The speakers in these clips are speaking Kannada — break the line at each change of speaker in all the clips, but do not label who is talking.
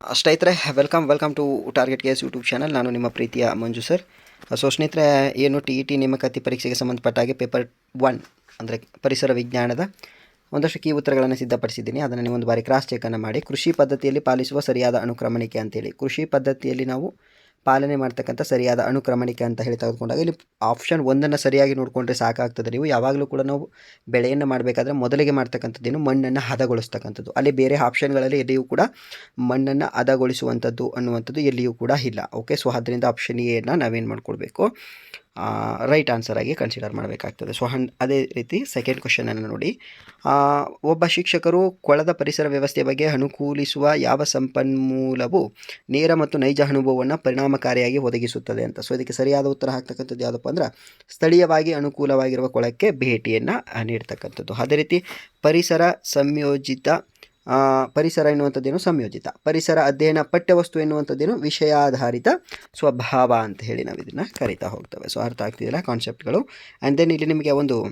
ಸ್ನೇಹಿತರೆ welcome welcome to target case YouTube channel ನಾನು ನಿಮ್ಮ ಪ್ರೀತಿಯ ಮಂಜು ಸರ್ ಸೊ ಸ್ನೇಹಿತರೆ, ಏನು ಟಿ ಇ ಟಿ ನೇಮಕಾತಿ ಪರೀಕ್ಷೆಗೆ ಸಂಬಂಧಪಟ್ಟ ಹಾಗೆ ಪೇಪರ್ ಒನ್ ಅಂದರೆ ಪರಿಸರ ವಿಜ್ಞಾನದ ಒಂದಷ್ಟು ಕೀ ಉತ್ತರಗಳನ್ನು ಸಿದ್ಧಪಡಿಸಿದ್ದೀನಿ. ಅದನ್ನು ನೀವು ಒಂದು ಬಾರಿ ಕ್ರಾಸ್ ಚೆಕನ್ನು ಮಾಡಿ. ಕೃಷಿ ಪದ್ಧತಿಯಲ್ಲಿ ಪಾಲಿಸುವ ಸರಿಯಾದ ಅನುಕ್ರಮಣಿಕೆ ಅಂತೇಳಿ. ಕೃಷಿ ಪದ್ಧತಿಯಲ್ಲಿ ನಾವು ಪಾಲನೆ ಮಾಡ್ತಕ್ಕಂಥ ಸರಿಯಾದ ಅನುಕ್ರಮಣಿಕೆ ಅಂತ ಹೇಳಿ ತೆಗೆದುಕೊಂಡಾಗ ಇಲ್ಲಿ ಆಪ್ಷನ್ ಒಂದನ್ನು ಸರಿಯಾಗಿ ನೋಡಿಕೊಂಡ್ರೆ ಸಾಕಾಗ್ತದೆ. ನೀವು ಯಾವಾಗಲೂ ಕೂಡ ನಾವು ಬೆಳೆಯನ್ನು ಮಾಡಬೇಕಾದ್ರೆ ಮೊದಲಿಗೆ ಮಾಡ್ತಕ್ಕಂಥದ್ದೇನು ಮಣ್ಣನ್ನು ಹದಗೊಳಿಸ್ತಕ್ಕಂಥದ್ದು. ಅಲ್ಲಿ ಬೇರೆ ಆಪ್ಷನ್ಗಳಲ್ಲಿ ಎಲ್ಲಿಯೂ ಕೂಡ ಮಣ್ಣನ್ನು ಹದಗೊಳಿಸುವಂಥದ್ದು ಅನ್ನುವಂಥದ್ದು ಎಲ್ಲಿಯೂ ಕೂಡ ಇಲ್ಲ. ಓಕೆ ಸೊ ಅದರಿಂದ ಆಪ್ಷನ್ ಎನ ನಾವೇನು ಮಾಡ್ಕೊಳ್ಬೇಕು? ರೈಟ್ ಆನ್ಸರ್ ಆಗಿ ಕನ್ಸಿಡರ್ ಮಾಡಬೇಕಾಗ್ತದೆ. ಸೊ ಹಂಡ್, ಅದೇ ರೀತಿ ಸೆಕೆಂಡ್ ಕ್ವಶನನ್ನು ನೋಡಿ. ಒಬ್ಬ ಶಿಕ್ಷಕರು ಕೊಳದ ಪರಿಸರ ವ್ಯವಸ್ಥೆಯ ಬಗ್ಗೆ ಅನುಕೂಲಿಸುವ ಯಾವ ಸಂಪನ್ಮೂಲವು ನೇರ ಮತ್ತು ನೈಜ ಅನುಭವವನ್ನು ಪರಿಣಾಮಕಾರಿಯಾಗಿ ಒದಗಿಸುತ್ತದೆ ಅಂತ. ಸೊ ಇದಕ್ಕೆ ಸರಿಯಾದ ಉತ್ತರ ಹಾಕ್ತಕ್ಕಂಥದ್ದು ಯಾವುದಪ್ಪ ಅಂದ್ರೆ ಸ್ಥಳೀಯವಾಗಿ ಅನುಕೂಲವಾಗಿರುವ ಕೊಳಕ್ಕೆ ಭೇಟಿಯನ್ನು ನೀಡ್ತಕ್ಕಂಥದ್ದು. ಅದೇ ರೀತಿ ಪರಿಸರ ಸಂಯೋಜಿತ ಪರಿಸರ ಎನ್ನುವಂಥದ್ದೇನು ಸಂಯೋಜಿತ. ಪರಿಸರ ಅಧ್ಯಯನ ಪಠ್ಯವಸ್ತು ಎನ್ನುವಂಥದ್ದೇನು ವಿಷಯಾಧಾರಿತ ಸ್ವಭಾವ ಅಂತ ಹೇಳಿ ನಾವು ಇದನ್ನು ಕರಿತಾ ಹೋಗ್ತೇವೆ. ಸೊ ಅರ್ಥ ಆಗ್ತಿದೆಯಲ್ಲ ಕಾನ್ಸೆಪ್ಟ್ಗಳು ಆ್ಯಂಡ್ ದೆನ್ ಇಲ್ಲಿ ನಿಮಗೆ ಒಂದು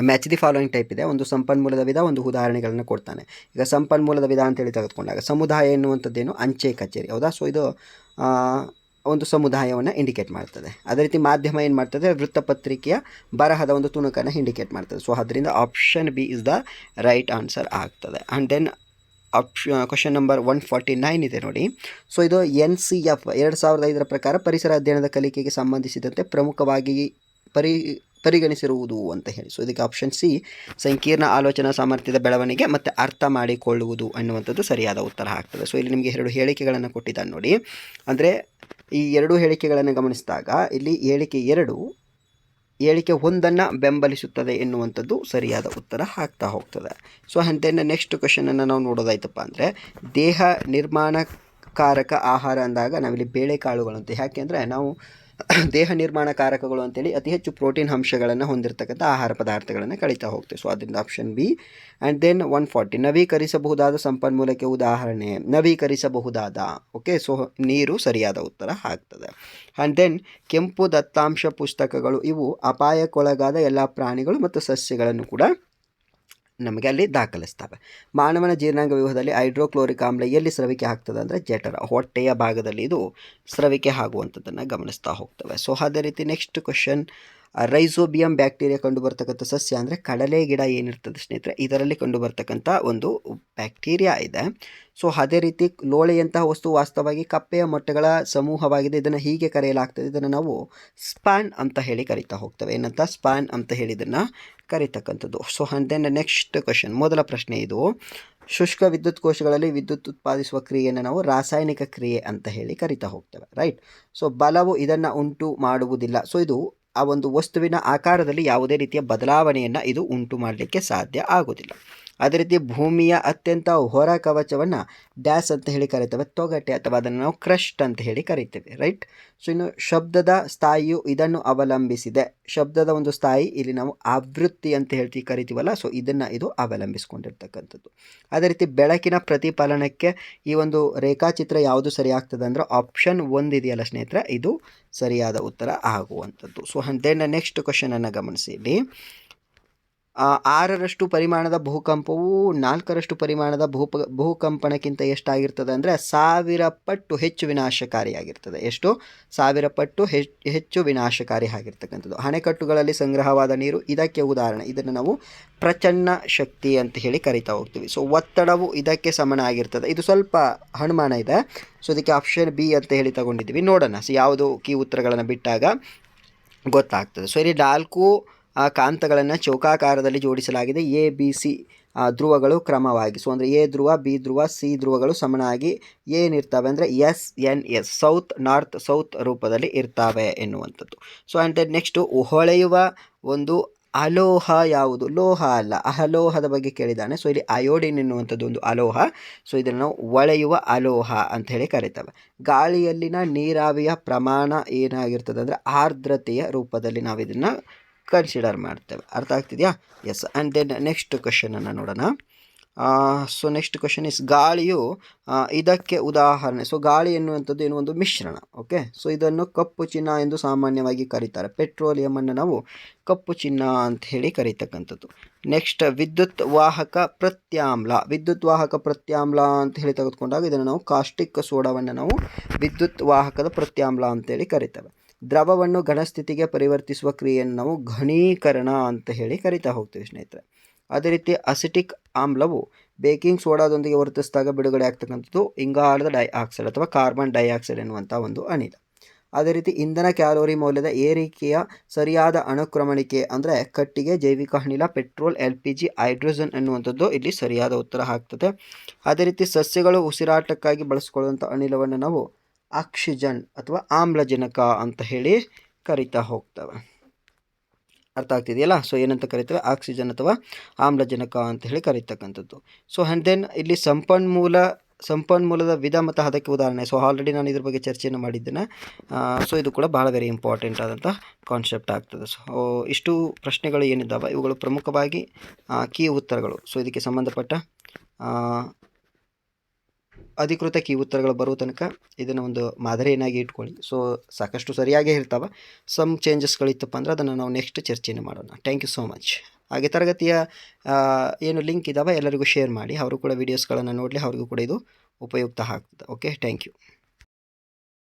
ಮ್ಯಾಚ್ ದಿ ಫಾಲೋಯಿಂಗ್ ಟೈಪ್ ಇದೆ. ಒಂದು ಸಂಪನ್ಮೂಲದ ವಿಧ, ಒಂದು ಉದಾಹರಣೆಗಳನ್ನು ಕೊಡ್ತಾನೆ. ಈಗ ಸಂಪನ್ಮೂಲದ ವಿಧ ಅಂತೇಳಿ ತೆಗೆದುಕೊಂಡಾಗ, ಸಮುದಾಯ ಎನ್ನುವಂಥದ್ದೇನು? ಅಂಚೆ ಕಚೇರಿ. ಹೌದಾ? ಸೊ ಇದು ಒಂದು ಸಮುದಾಯವನ್ನು ಇಂಡಿಕೇಟ್ ಮಾಡ್ತದೆ. ಅದೇ ರೀತಿ ಮಾಧ್ಯಮ ಏನು ಮಾಡ್ತದೆ? ವೃತ್ತಪತ್ರಿಕೆಯ ಬರಹದ ಒಂದು ತುಣುಕನ್ನು ಇಂಡಿಕೇಟ್ ಮಾಡ್ತದೆ. ಸೊ ಅದರಿಂದ option B is the right answer ಆಗ್ತದೆ. And then ಆಪ್ಷ question number one forty nine ಇದೆ ನೋಡಿ. ಸೊ ಇದು ಎನ್ ಸಿ ಎಫ್, ಎರಡು ಸಾವಿರದ ಐದರ ಪ್ರಕಾರ ಪರಿಸರ ಅಧ್ಯಯನದ ಕಲಿಕೆಗೆ ಸಂಬಂಧಿಸಿದಂತೆ ಪ್ರಮುಖವಾಗಿ ಪರಿ, ಪರಿಗಣಿಸಿರುವುದು ಅಂತ ಹೇಳಿ. ಸೊ ಇದಕ್ಕೆ ಆಪ್ಷನ್ ಸಿ ಸಂಕೀರ್ಣ ಆಲೋಚನಾ ಸಾಮರ್ಥ್ಯದ ಬೆಳವಣಿಗೆ ಮತ್ತು ಅರ್ಥ ಮಾಡಿಕೊಳ್ಳುವುದು ಅನ್ನುವಂಥದ್ದು ಸರಿಯಾದ ಉತ್ತರ ಆಗ್ತದೆ. ಸೊ ಇಲ್ಲಿ ನಿಮಗೆ ಎರಡು ಹೇಳಿಕೆಗಳನ್ನು ಕೊಟ್ಟಿದ್ದಾನೆ ನೋಡಿ. ಅಂದರೆ ಈ ಎರಡು ಹೇಳಿಕೆಗಳನ್ನು ಗಮನಿಸಿದಾಗ ಇಲ್ಲಿ ಹೇಳಿಕೆ ಎರಡು, ಹೇಳಿಕೆ ಒಂದನ್ನು ಬೆಂಬಲಿಸುತ್ತದೆ ಎನ್ನುವಂಥದ್ದು ಸರಿಯಾದ ಉತ್ತರ ಹಾಕ್ತಾ ಹೋಗ್ತದೆ. ಸೊ ಅಂತೆನ್ನ ನೆಕ್ಸ್ಟ್ ಕ್ವಶನನ್ನು ನಾವು ನೋಡೋದಾಯ್ತಪ್ಪ ಅಂದರೆ, ದೇಹ ನಿರ್ಮಾಣಕಾರಕ ಆಹಾರ ಅಂದಾಗ ನಾವಿಲ್ಲಿ ಬೇಳೆಕಾಳುಗಳಂತೆ. ಅಂತ ಯಾಕೆಂದರೆ ನಾವು ದೇಹ ನಿರ್ಮಾಣ ಕಾರಕಗಳು ಅಂತೇಳಿ ಅತಿ ಹೆಚ್ಚು ಪ್ರೋಟೀನ್ ಅಂಶಗಳನ್ನು ಹೊಂದಿರತಕ್ಕಂಥ ಆಹಾರ ಪದಾರ್ಥಗಳನ್ನು ಕಳೀತಾ ಹೋಗ್ತೇವೆ. ಸೊ ಅದರಿಂದ option B and then one forty ನವೀಕರಿಸಬಹುದಾದ ಸಂಪನ್ಮೂಲಕ್ಕೆ ಉದಾಹರಣೆ. ನವೀಕರಿಸಬಹುದಾದ. ಓಕೆ ಸೊ ನೀರು ಸರಿಯಾದ ಉತ್ತರ ಆಗ್ತದೆ. ಆ್ಯಂಡ್ ದೆನ್ ಕೆಂಪು ದತ್ತಾಂಶ ಪುಸ್ತಕಗಳು ಇವು ಅಪಾಯಕ್ಕೊಳಗಾದ ಎಲ್ಲ ಪ್ರಾಣಿಗಳು ಮತ್ತು ಸಸ್ಯಗಳನ್ನು ಕೂಡ ನಮಗೆ ಅಲ್ಲಿ ದಾಖಲಿಸ್ತವೆ. ಮಾನವನ ಜೀರ್ಣಾಂಗ ವ್ಯೂಹದಲ್ಲಿ ಹೈಡ್ರೋಕ್ಲೋರಿಕ್ ಆಮ್ಲ ಎಲ್ಲಿ ಸ್ರವಿಕೆ ಆಗ್ತದೆ ಅಂದರೆ ಜಠರ ಹೊಟ್ಟೆಯ ಭಾಗದಲ್ಲಿ ಇದು ಸ್ರವಿಕೆ ಆಗುವಂಥದ್ದನ್ನು ಗಮನಿಸ್ತಾ ಹೋಗ್ತವೆ. ಸೊ ಅದೇ ರೀತಿ ನೆಕ್ಸ್ಟ್ ಕ್ವಶನ್ ರೈಸೋಬಿಯಂ ಬ್ಯಾಕ್ಟೀರಿಯಾ ಕಂಡು ಬರ್ತಕ್ಕಂಥ ಸಸ್ಯ ಅಂದರೆ ಕಡಲೆ ಗಿಡ ಏನಿರ್ತದೆ ಸ್ನೇಹಿತರೆ, ಇದರಲ್ಲಿ ಕಂಡು ಬರ್ತಕ್ಕಂಥ ಒಂದು ಬ್ಯಾಕ್ಟೀರಿಯಾ ಇದೆ. ಸೊ ಅದೇ ರೀತಿ ಲೋಳೆಯಂತಹ ವಸ್ತು ವಾಸ್ತವವಾಗಿ ಕಪ್ಪೆಯ ಮೊಟ್ಟೆಗಳ ಸಮೂಹವಾಗಿದೆ. ಇದನ್ನು ಹೀಗೆ ಕರೆಯಲಾಗ್ತದೆ. ಇದನ್ನು ನಾವು ಸ್ಪ್ಯಾನ್ ಅಂತ ಹೇಳಿ ಕರಿತಾ ಹೋಗ್ತೇವೆ. ಏನಂತ? ಸ್ಪ್ಯಾನ್ ಅಂತ ಹೇಳಿ ಇದನ್ನು ಕರಿತಕ್ಕಂಥದ್ದು. So and then next question ಮೊದಲ ಪ್ರಶ್ನೆ ಇದು. ಶುಷ್ಕ ವಿದ್ಯುತ್ ಕೋಶಗಳಲ್ಲಿ ವಿದ್ಯುತ್ ಉತ್ಪಾದಿಸುವ ಕ್ರಿಯೆಯನ್ನು ನಾವು ರಾಸಾಯನಿಕ ಕ್ರಿಯೆ ಅಂತ ಹೇಳಿ ಕರಿತಾ ಹೋಗ್ತೇವೆ. ರೈಟ್ ಸೊ ಬಲವು ಇದನ್ನು ಉಂಟು ಮಾಡುವುದಿಲ್ಲ. ಸೊ ಇದು ಆ ಒಂದು ವಸ್ತುವಿನ ಆಕಾರದಲ್ಲಿ ಯಾವುದೇ ರೀತಿಯ ಬದಲಾವಣೆಯನ್ನು ಇದು ಉಂಟು ಮಾಡಲಿಕ್ಕೆ ಸಾಧ್ಯ ಆಗೋದಿಲ್ಲ. ಅದೇ ರೀತಿ ಭೂಮಿಯ ಅತ್ಯಂತ ಹೊರ ಕವಚವನ್ನು ಡ್ಯಾಸ್ ಅಂತ ಹೇಳಿ ಕರಿತೇವೆ, ತೊಗಟೆ ಅಥವಾ ಅದನ್ನು ನಾವು ಕ್ರಸ್ಟ್ ಅಂತ ಹೇಳಿ ಕರಿತೇವೆ ರೈಟ್ ಸೊ ಇನ್ನು ಶಬ್ದದ ಸ್ಥಾಯಿಯು ಇದನ್ನು ಅವಲಂಬಿಸಿದೆ. ಶಬ್ದದ ಒಂದು ಸ್ಥಾಯಿ ಇಲ್ಲಿ ನಾವು ಆವೃತ್ತಿ ಅಂತ ಹೇಳ್ತೀವಿ ಕರಿತೀವಲ್ಲ ಸೊ ಇದನ್ನು ಇದು ಅವಲಂಬಿಸ್ಕೊಂಡಿರ್ತಕ್ಕಂಥದ್ದು. ಅದೇ ರೀತಿ ಬೆಳಕಿನ ಪ್ರತಿಫಲನಕ್ಕೆ ಈ ಒಂದು ರೇಖಾಚಿತ್ರ ಯಾವುದು ಸರಿ ಆಗ್ತದೆ ಅಂದರೆ ಆಪ್ಷನ್ ಒಂದಿದೆಯಲ್ಲ ಸ್ನೇಹಿತರೆ, ಇದು ಸರಿಯಾದ ಉತ್ತರ ಆಗುವಂಥದ್ದು. ಸೊ ದೆನ್ ನೆಕ್ಸ್ಟ್ ಕ್ವಶನನ್ನು ಗಮನಿಸಿ ಇಲ್ಲಿ. ಆರರಷ್ಟು ಪರಿಮಾಣದ ಭೂಕಂಪವು ನಾಲ್ಕರಷ್ಟು ಪರಿಮಾಣದ ಭೂಪ ಭೂಕಂಪನಕ್ಕಿಂತ ಎಷ್ಟಾಗಿರ್ತದೆ ಅಂದರೆ ಸಾವಿರ ಪಟ್ಟು ಹೆಚ್ಚು ವಿನಾಶಕಾರಿಯಾಗಿರ್ತದೆ. ಎಷ್ಟು? ಸಾವಿರ ಪಟ್ಟು ಹೆಚ್ಚು ವಿನಾಶಕಾರಿ ಆಗಿರ್ತಕ್ಕಂಥದ್ದು. ಅಣೆಕಟ್ಟುಗಳಲ್ಲಿ ಸಂಗ್ರಹವಾದ ನೀರು, ಇದಕ್ಕೆ ಉದಾಹರಣೆ. ಇದನ್ನು ನಾವು ಪ್ರಚನ್ನ ಶಕ್ತಿ ಅಂತ ಹೇಳಿ ಕರಿತಾ ಹೋಗ್ತೀವಿ. ಸೊ ಒತ್ತಡವು ಇದಕ್ಕೆ ಸಮನ ಆಗಿರ್ತದೆ ಇದು ಸ್ವಲ್ಪ ಅನುಮಾನ ಇದೆ. ಸೊ ಇದಕ್ಕೆ ಆಪ್ಷನ್ ಬಿ ಅಂತ ಹೇಳಿ ತಗೊಂಡಿದ್ದೀವಿ. ನೋಡೋಣ. ಸೊ ಯಾವುದು ಕೀ ಉತ್ತರಗಳನ್ನು ಬಿಟ್ಟಾಗ ಗೊತ್ತಾಗ್ತದೆ. ಸೊ ಇಲ್ಲಿ ನಾಲ್ಕು ಆ ಕಾಂತಗಳನ್ನು ಚೌಕಾಕಾರದಲ್ಲಿ ಜೋಡಿಸಲಾಗಿದೆ. ಎ, ಬಿ, ಸಿ ಧ್ರುವಗಳು ಕ್ರಮವಾಗಿ. ಸೊ, ಅಂದರೆ ಎ ಧ್ರುವ, ಬಿ ಧ್ರುವ, ಸಿ ಧ್ರುವಗಳು ಸಮನಾಗಿ ಏನಿರ್ತವೆ ಅಂದರೆ S, N, S, south, north, south ರೂಪದಲ್ಲಿ ಇರ್ತವೆ ಎನ್ನುವಂಥದ್ದು. ಸೊ ಆ್ಯಂಡ್ ನೆಕ್ಸ್ಟು ಹೊಳೆಯುವ ಒಂದು ಅಲೋಹ ಯಾವುದು? ಲೋಹ ಅಲ್ಲ, ಅಲೋಹದ ಬಗ್ಗೆ ಕೇಳಿದ್ದಾನೆ. ಸೊ, ಇಲ್ಲಿ ಅಯೋಡಿನ್ ಎನ್ನುವಂಥದ್ದು ಒಂದು ಅಲೋಹ. ಸೊ, ಇದನ್ನು ನಾವು ಒಳೆಯುವ ಅಲೋಹ ಅಂತ ಹೇಳಿ ಕರಿತೇವೆ. ಗಾಳಿಯಲ್ಲಿನ ನೀರಾವಿಯ ಪ್ರಮಾಣ ಏನಾಗಿರ್ತದೆ ಅಂದರೆ ಆರ್ದ್ರತೆಯ ರೂಪದಲ್ಲಿ ನಾವು ಇದನ್ನು ಕನ್ಸಿಡರ್ ಮಾಡ್ತೇವೆ. ಅರ್ಥ ಆಗ್ತಿದೆಯಾ? ಎಸ್ ಆ್ಯಂಡ್ ದೆನ್ ನೆಕ್ಸ್ಟ್ ಕ್ವಶನನ್ನು ನೋಡೋಣ. ಸೊ ನೆಕ್ಸ್ಟ್ ಕ್ವಶನ್ ಇಸ್ ಗಾಳಿಯು ಇದಕ್ಕೆ ಉದಾಹರಣೆ. ಸೊ ಗಾಳಿ ಎನ್ನುವಂಥದ್ದು ಏನು? ಒಂದು ಮಿಶ್ರಣ. ಓಕೆ ಸೊ ಇದನ್ನು ಕಪ್ಪು ಚಿನ್ನ ಎಂದು ಸಾಮಾನ್ಯವಾಗಿ ಕರೀತಾರೆ. ಪೆಟ್ರೋಲಿಯಮನ್ನು ನಾವು ಕಪ್ಪು ಚಿನ್ನ ಅಂತ ಹೇಳಿ ಕರೀತಕ್ಕಂಥದ್ದು. ನೆಕ್ಸ್ಟ್ ವಿದ್ಯುತ್ ವಾಹಕ ಪ್ರತ್ಯಾಮ್ಲ. ವಿದ್ಯುತ್ ವಾಹಕ ಪ್ರತ್ಯಾಮ್ಲ ಅಂತ ಹೇಳಿ ತೆಗೆದುಕೊಂಡಾಗ ಇದನ್ನು ನಾವು ಕಾಸ್ಟಿಕ್ ಸೋಡಾವನ್ನು ನಾವು ವಿದ್ಯುತ್ ವಾಹಕದ ಪ್ರತ್ಯಾಮ್ಲ ಅಂತೇಳಿ ಕರಿತೇವೆ. ದ್ರವವನ್ನು ಘನಸ್ಥಿತಿಗೆ ಪರಿವರ್ತಿಸುವ ಕ್ರಿಯೆಯನ್ನು ನಾವು ಘನೀಕರಣ ಅಂತ ಹೇಳಿ ಕರಿತಾ ಹೋಗ್ತೀವಿ ಸ್ನೇಹಿತರೆ. ಅದೇ ರೀತಿ ಅಸಿಟಿಕ್ ಆಮ್ಲವು ಬೇಕಿಂಗ್ ಸೋಡಾದೊಂದಿಗೆ ವರ್ತಿಸಿದಾಗ ಬಿಡುಗಡೆ ಆಗ್ತಕ್ಕಂಥದ್ದು ಇಂಗಾಲದ ಡೈಆಕ್ಸೈಡ್ ಅಥವಾ ಕಾರ್ಬನ್ ಡೈಆಕ್ಸೈಡ್ ಎನ್ನುವಂಥ ಒಂದು ಅನಿಲ. ಅದೇ ರೀತಿ ಇಂಧನ ಕ್ಯಾಲೋರಿ ಮೌಲ್ಯದ ಏರಿಕೆಯ ಸರಿಯಾದ ಅನುಕ್ರಮಣಿಕೆ ಅಂದರೆ ಕಟ್ಟಿಗೆ, ಜೈವಿಕ ಅನಿಲ, petrol, L P G, hydrogen ಎನ್ನುವಂಥದ್ದು ಇಲ್ಲಿ ಸರಿಯಾದ ಉತ್ತರ ಆಗ್ತದೆ. ಅದೇ ರೀತಿ ಸಸ್ಯಗಳು ಉಸಿರಾಟಕ್ಕಾಗಿ ಬಳಸ್ಕೊಳ್ಳುವಂಥ ಅನಿಲವನ್ನು ನಾವು ಆಕ್ಸಿಜನ್ ಅಥವಾ ಆಮ್ಲಜನಕ ಅಂತ ಹೇಳಿ ಕರಿತಾ ಹೋಗ್ತವೆ. ಅರ್ಥ ಆಗ್ತಿದೆಯಲ್ಲ? ಸೊ ಏನಂತ ಕರಿತೇವೆ? ಆಕ್ಸಿಜನ್ ಅಥವಾ ಆಮ್ಲಜನಕ ಅಂತ ಹೇಳಿ ಕರೀತಕ್ಕಂಥದ್ದು. ಸೊ ಆ್ಯಂಡ್ ದೆನ್ ಇಲ್ಲಿ ಸಂಪನ್ಮೂಲ, ಸಂಪನ್ಮೂಲದ ವಿಧ ಮತ್ತು ಅದಕ್ಕೆ ಉದಾಹರಣೆ. ಸೊ ಆಲ್ರೆಡಿ ನಾನು ಇದ್ರ ಬಗ್ಗೆ ಚರ್ಚೆಯನ್ನು ಮಾಡಿದ್ದೇನೆ. ಸೊ ಇದು ಕೂಡ ಭಾಳ ವೆರಿ ಇಂಪಾರ್ಟೆಂಟ್ ಆದಂಥ ಕಾನ್ಸೆಪ್ಟ್ ಆಗ್ತದೆ. ಸೊ ಇಷ್ಟು ಪ್ರಶ್ನೆಗಳು ಏನಿದ್ದಾವೆ? ಇವುಗಳು ಪ್ರಮುಖವಾಗಿ ಕೀ ಉತ್ತರಗಳು. ಸೊ ಇದಕ್ಕೆ ಸಂಬಂಧಪಟ್ಟ ಅಧಿಕೃತ ಕೀ ಉತ್ತರಗಳು ಬರುವ ತನಕ ಇದನ್ನು ಒಂದು ಮಾದರಿಯನ್ನಾಗಿ ಇಟ್ಕೊಳ್ಳಿ. ಸೊ ಸಾಕಷ್ಟು ಸರಿಯಾಗೇ ಇರ್ತಾವೆ ಸಮ್ ಚೇಂಜಸ್ಗಳಿತ್ತಪ್ಪ ಅಂದ್ರೆ ಅದನ್ನು ನಾವು ನೆಕ್ಸ್ಟ್ ಚರ್ಚೆಯನ್ನು ಮಾಡೋಣ. ಥ್ಯಾಂಕ್ ಯು ಸೋ ಮಚ್ ಹಾಗೆ ತರಗತಿಯ ಏನು ಲಿಂಕ್ ಇದ್ದಾವೆ ಎಲ್ಲರಿಗೂ ಶೇರ್ ಮಾಡಿ. ಅವರು ಕೂಡ ವೀಡಿಯೋಸ್ಗಳನ್ನು ನೋಡಲಿ, ಅವ್ರಿಗೂ ಕೂಡ ಇದು ಉಪಯುಕ್ತ ಆಗ್ತದೆ. Okay thank you